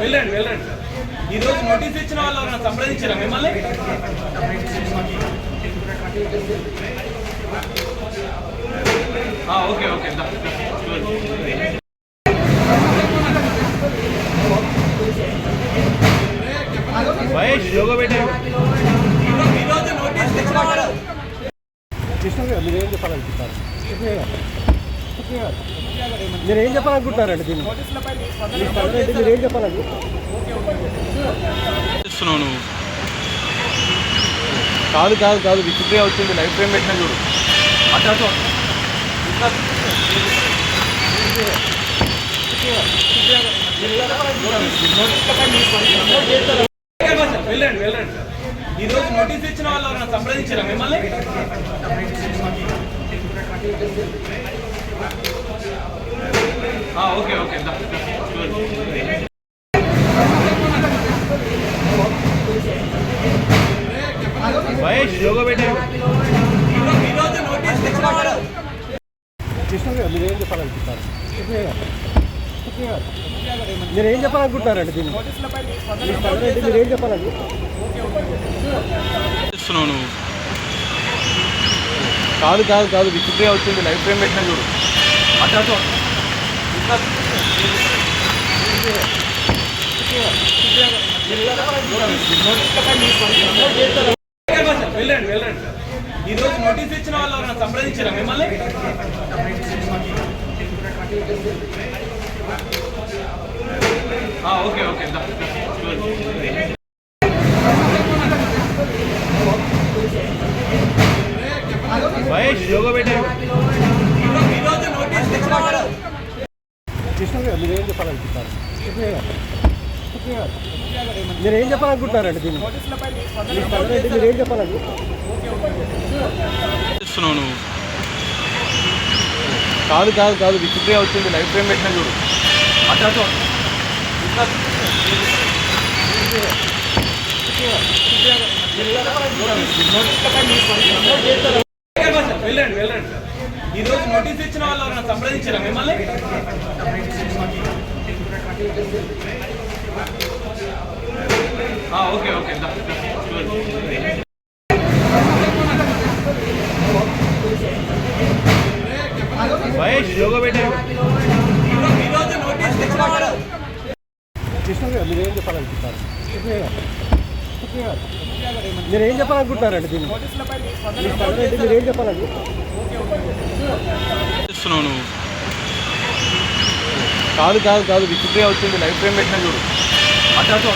వెళ్ళండి వెళ్ళండి. ఈ రోజు నోటీస్ ఇచ్చిన వాళ్ళు ఎవరైనా సంప్రదించారా మిమ్మల్ని? ఓకే ఓకే దా, మహేష్ యోగా పెట్టే. ఈ నోటీస్ ఇచ్చిన వాళ్ళు. కృష్ణ గారు మీరు ఏం చెప్పాలనుకుంటారు మీరు ఏం చెప్పాలనుకుంటున్నారండి దీన్ని? మీరు ఏం చెప్పాలనుకుంటున్నారు? నువ్వు కాదు కాదు కాదు. విచిత్రగా వచ్చింది. లైఫ్ ఫ్రేమ్ పెట్టిన చూడు. అటు వెళ్ళండి వెళ్ళండి. ఈరోజు నోటీస్ ఇచ్చిన వాళ్ళు ఎవరైనా సంప్రదించారా మిమ్మల్ని ఆ, ఓకే ఓకే దా, దా. మహేష్ యోగా పెట్టే ఈ రోజు నోటీస్ ఇచ్చిన వాళ్ళు మీరు ఏం చెప్పాలనుకుంటారు మీరు చెప్పాలనుకుంటున్నారండి దీన్ని? మీరు ఏం నువ్వు కాదు కాదు కాదు విచిత్రగా వచ్చింది లైఫ్ ఫ్రేమ్ పెట్టిన చూడు. అటు అటు ఇంకా వెళ్ళండి వెళ్ళండి ఈ నోటీస్ ఇచ్చిన వాళ్ళు ఎవరైనా సంప్రదించారా మిమ్మల్ని ఓకే ఓకే దా, దా. మహేష్ యోగా నోటీస్ ఇచ్చిన వాళ్ళు కృష్ణ గారు మీరు ఏం చెప్పాలనుకుంటారు మీరు ఏం చెప్పాలనుకుంటున్నారండి దీన్ని? మీరు ఏం నువ్వు కాదు కాదు కాదు. విచిత్రగా వచ్చింది. లైఫ్ ఫ్రేమ్ పెట్టిన చూడు. అటు అటు. ఇంకా వెళ్ళండి వెళ్ళండి ఈ రోజు నోటీస్ ఇచ్చిన వాళ్ళు ఎవరైనా సంప్రదించారా మిమ్మల్ని? ఓకే ఓకే దా, మహేష్ యోగా పెట్టే. ఈ నోటీస్ ఇచ్చిన వాళ్ళు. కృష్ణ గారు మీరేం చెప్పాలనుకుంటారు మీరు ఏం చెప్పాలనుకుంటున్నారండి దీన్ని? మీరు ఏం చెప్పాలనుకుంటున్నారు కాదు కాదు కాదు. విచిత్రగా వచ్చింది. లైఫ్ ఫ్రేమ్ పెట్టిన చూడు. అటు అటు.